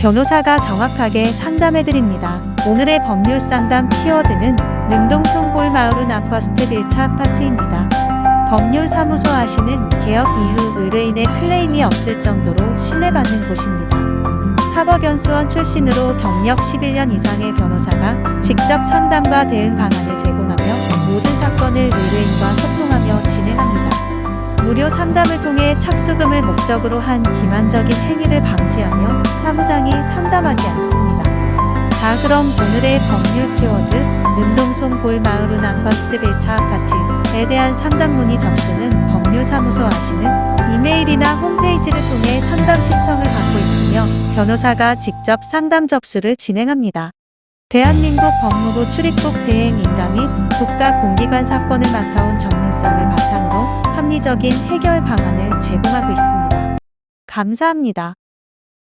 변호사가 정확하게 상담해드립니다. 오늘의 법률 상담 키워드는 능동 송골마을은 아파스트 1차 아파트입니다. 법률사무소 아시는 개업 이후 의뢰인의 클레임이 없을 정도로 신뢰받는 곳입니다. 사법연수원 출신으로 경력 11년 이상의 변호사가 직접 상담과 대응 방안을 제공하며 모든 사건을 무료 상담을 통해 착수금을 목적으로 한 기만적인 행위를 방지하며 사무장이 상담하지 않습니다. 자 그럼 오늘의 법률 키워드 능동송 골마을은 아파트 1차 아파트에 대한 상담 문의 접수는 법률사무소 아시는 이메일이나 홈페이지를 통해 상담 신청을 받고 있으며 변호사가 직접 상담 접수를 진행합니다. 대한민국 법무부 출입국 대행 인가 및 국가공기관 사건을 맡아온 전문성을 바탕으로 합리적인 해결 방안을 제공하고 있습니다. 감사합니다.